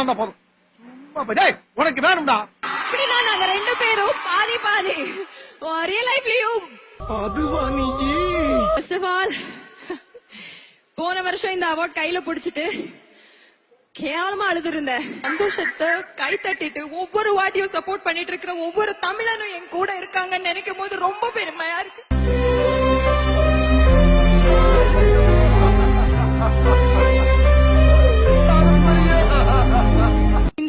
இருந்தா போதும். உனக்கு வேணும்டா. நாங்க ரெண்டு பேரும் பாதி பாதி ரியல் லைஃப்லயும் அதுவா நீ? ஃபர்ஸ்ட் ஆஃப் ஆல் போன வருஷம் இந்த அவார்ட் கையில புடிச்சிட்டு கேவலமா அழுதுருந்தேன் சந்தோஷத்தை கை தட்டிட்டு ஒவ்வொரு வாட்டியும் சப்போர்ட் பண்ணிட்டு இருக்கிற ஒவ்வொரு தமிழனும் என் கூட இருக்காங்கன்னு நினைக்கும் போது ரொம்ப பெருமையா இருக்கு.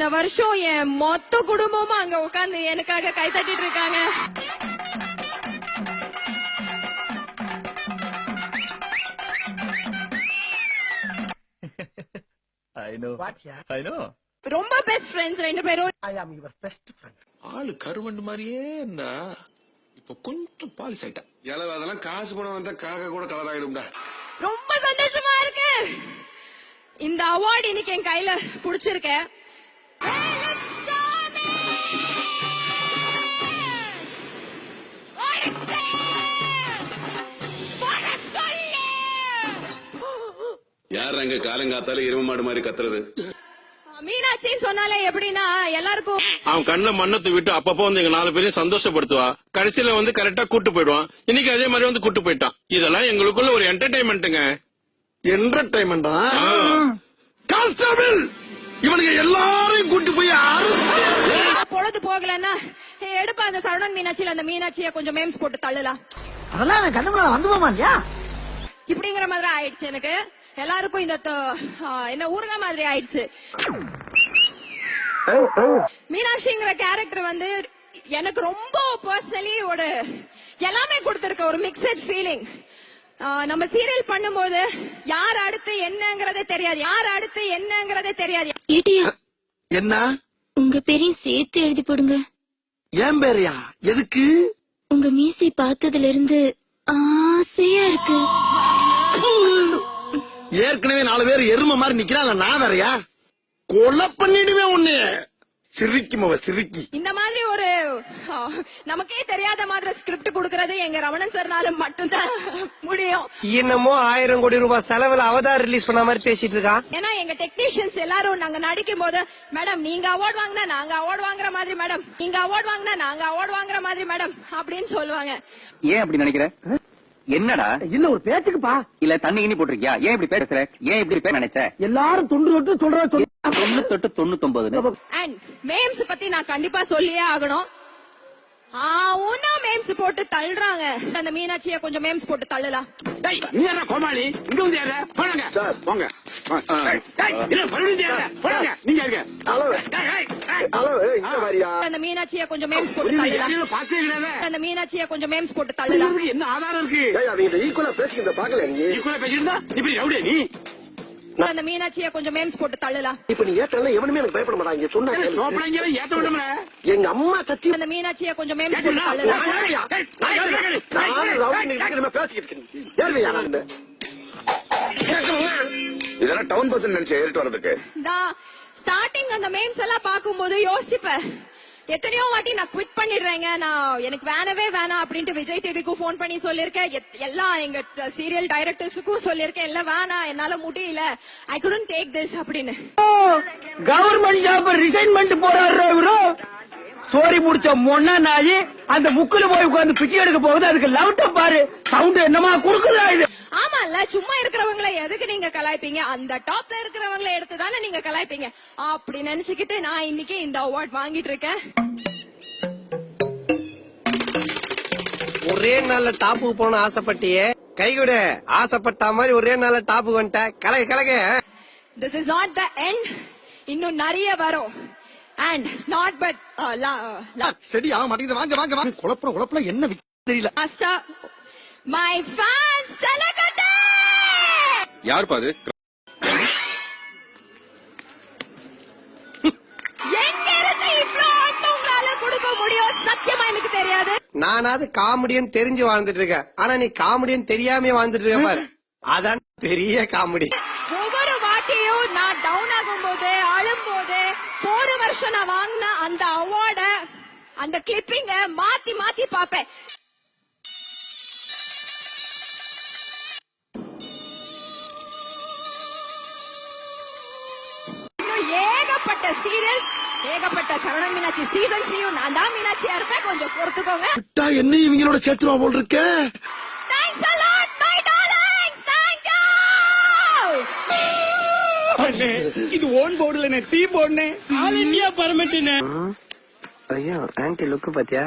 இந்த வருஷம் என் மொத்த குடும்பமும் அங்க உட்கார்ந்து எனக்காக கை தட்டிட்டு இருக்காங்க. ஐ நோ ஐ நோ ரொம்ப பெஸ்ட் ஃப்ரெண்ட்ஸ் ரெண்டு பேரும். ஐ யுவர் பெஸ்ட் ஃப்ரெண்ட் ஆளு கருவண்டு மாதிரியே இருந்தா இப்ப கொஞ்சம் பாலிஸ் ஆயிட்டா. இளவு அதெல்லாம் காசு பணம் வந்தா காக்கா கூட கலர் ஆயிடும்டா ரொம்ப சந்தோஷமா இருக்கு இந்த அவார்ட் இன்னைக்கு என் கையில புடிச்சிருக்கேன். யார் அங்க காலங்காத்தால எரும மாடு மாதிரி கத்துறது? மீனாட்சின்னு சொன்னாலே எப்படின்னா எல்லாருக்கும் அவன் கண்ணுல மண்ணத்தை விட்டு அப்பப்போ வந்து எங்க நாலு பேரையும் சந்தோஷப்படுத்துவா. கடைசியில வந்து கரெக்டா கூட்டு போயிடுவான். இன்னைக்கு அதே மாதிரி வந்து கூட்டு போயிட்டான். இதெல்லாம் எங்களுக்குள்ள ஒரு என்டர்டைன்மெண்ட்டுங்க என்டர்டைன்மெண்டா கான்ஸ்டபிள் இவனுக்கு எல்லாரையும் கூட்டு போய் பொழுது போகலன்னா "ஏய், எடுப்பா அந்த சரவணன் மீனாட்சியில அந்த மீனாட்சியை கொஞ்சம் மேம்ஸ் போட்டு தள்ளலாம். அதெல்லாம் கண்ணுக்குள்ள வந்து போமா இல்லையா? இப்படிங்கிற மாதிரி ஆயிடுச்சு எனக்கு. எல்லாருக்கும் இந்த என்ன ஊருகா மாதிரி ஆயிடுச்சு. மீனாட்சிங்கிற கேரக்டர் வந்து எனக்கு ரொம்ப பர்சனலி ஒரு எல்லாமே கொடுத்திருக்க ஒரு மிக்சட் ஃபீலிங் நம்ம சீரியல் பண்ணும்போது யார் அடுத்து என்னங்கறதே தெரியாது. யார் அடுத்து என்னங்கறதே தெரியாது. என்ன? உங்க பேரையும் சேர்த்து எழுதி போடுங்க. ஏன் பேரையா? எதுக்கு? உங்க மீசை பார்த்ததுல இருந்து ஆசையா இருக்கு. ஏற்கனவே நாலு பேர் எரும மாதிரி நிக்கிறான் நான் வேறயா? கொலை பண்ணிடுவேன் உன்னை சிரிக்கும் அவ சிரிக்கி. இந்த மாதிரி ஒரு நமக்கே தெரியாத மாதிரி ஸ்கிரிப்ட் கொடுக்கறது எங்க ரமணன் சார்னால மட்டும்தான் முடியும். என்னமோ ஆயிரம் கோடி ரூபாய் செலவுல அவதார் ரிலீஸ் பண்ண மாதிரி பேசிட்டு இருக்கான் ஏன்னா எங்க டெக்னீஷியன்ஸ் எல்லாரும் நாங்க நடிக்கும் போது மேடம் நீங்க அவார்ட் வாங்கினா நாங்க அவார்ட் வாங்குற மாதிரி மேடம் நீங்க அவார்ட் வாங்கினா நாங்க அவார்ட் வாங்குற மாதிரி மேடம் அப்படின்னு சொல்லுவாங்க. ஏன் அப்படி நினைக்கிற? என்னடா? இல்ல ஒரு பேச்சுக்குப்பா. இல்ல தண்ணி கிண்ணி போட்டிருக்கியா? ஏன் இப்படி பேசுற? ஏன் இப்படி பேச நினைச்ச? எல்லாரும் தொண்டு தொட்டு சொல்றத சொல்லு தொண்ணூத்தெட்டு தொண்ணூத்தொன்பது அண்ட் மேம்ஸ் பத்தி நான் கண்டிப்பா சொல்லியே ஆகணும். ஆ, ஊனா மேம்ஸ் போட்டு தள்ளுறாங்க. அந்த மீனாட்சிய கொஞ்சம் மேம்ஸ் போட்டு தள்ளலாம். நீ என்ன கோமாளி? இங்க வந்து ஏற. போங்க. அந்த மீனாட்சிய கொஞ்சம் மேம்ஸ் போட்டு அந்த மீனாட்சிய கொஞ்சம் மேம்ஸ் போட்டு தள்ளலாம் என்ன ஆதாரம் இருக்கு ஏய் அவங்க ஈக்குவலா பேசிக்கிறத பாக்கல நீ நீ கூட பேசியிருந்தா இப்படி ரவுடியா நீ அந்த மீனாட்சிய கொஞ்சம் மேம்ஸ் போட்டு தள்ளலாம் இப்ப நீ ஏத்தல எவனுமே எனக்கு பயப்பட மாட்டாங்க சொன்னா கேளு. சோப்படாங்க ஏத்த விடுமுற எங்க அம்மா சத்தி அந்த மீனாட்சிய கொஞ்சம் மேம்ஸ் போட்டு தள்ளலாம் ரவுடி பேசிக்கிட்டு இருக்கேன் இதெல்லாம் டவுன் பஸ் நினைச்சு ஏறிட்டு வர்றதுக்கு. நான் ஸ்டார்டிங் அந்த மேம்ஸ் எல்லாம் பார்க்கும்போது யோசிப்பேன். எத்தனையோ வாட்டி நான் குவிட் பண்ணிடுறேங்க. நான் எனக்கு வேணவே வேணாம் அப்படின்ட்டு விஜய் டிவிக்கும் ஃபோன் பண்ணி சொல்லியிருக்கேன். எத்- எல்லா எங்க சீரியல் டைரக்டர்ஸுக்கும் சொல்லியிருக்கேன். இல்ல வேணாம் என்னால முடியல. ஐ couldn't டேக் திஸ் அப்படின்னு. கவர்மெண்ட் ஜாப் ரிசைன் பண்ணிட்டு போறாரு இவரு? சோரி முடிச்ச மொன்னா நாயி அந்த முக்குல போய் உட்கார்ந்து பிச்சை எடுக்க போகுது. அதுக்கு லவுட்ட பாரு. சவுண்ட் என்னமா குடுக்குதா இது? இல்ல சும்மா இருக்கிறவங்கள எதுக்கு நீங்க கலாய்ப்பீங்க? அந்த டாப்ல இருக்கிறவங்கள எடுத்து தானே நீங்க கலாய்ப்பீங்க? அப்படி நினைச்சுக்கிட்டு நான் இன்னைக்கு இந்த அவார்ட் வாங்கிட்டு இருக்கேன். ஒரே நாள்ல டாப்புக்கு போகணும் ஆசைப்பட்டியே. கை கொடு ஆசைப்பட்ட மாதிரி ஒரே நாள்ல டாப்புக்கு வந்துட்ட கலக கலக. This is not the end இன்னும் நிறைய வரும். அண்ட் நாட் பட் சரி ஆக மாட்டேங்குது வாங்க வாங்க வாங்க. குழப்பம் குழப்பம் என்ன தெரியல. மை ஃபேன்ஸ் எனக்கு தெரியாது. நானாவது காமெடியன் தெரிஞ்சு வாழ்ந்துட்டு இருக்கேன். ஆனா நீ காமெடியன் தெரியாம வாழ்ந்துட்டு இருக்க பாரு. அதான் பெரிய காமெடி. ஒவ்வொரு வாட்டியும் நான் டவுன் ஆகும்போது அழும்போது போன வருஷம் நான் வாங்கின அந்த அவார்ட அந்த கிளிப்பிங்க மாத்தி மாத்தி பாப்பேன் ஏகப்பட்ட சீரியல்ஸ் ஏகப்பட்ட சரவணன் மீனாட்சி சீசன்ஸ்லயும் நான் தான் மீனாட்சியா இருப்பேன் கொஞ்சம் பொறுத்துக்கோங்க. விட்டா என்ன இவங்களோட சேர்த்துருவா போல் இருக்க. Thanks a lot my darlings. Thank you. இது ஓன் போர்டுல டீ போடுனே ஆல் இந்தியா பர்மனன்ட் ஐயோ ஆன்டி லுக்கு பாத்தியா?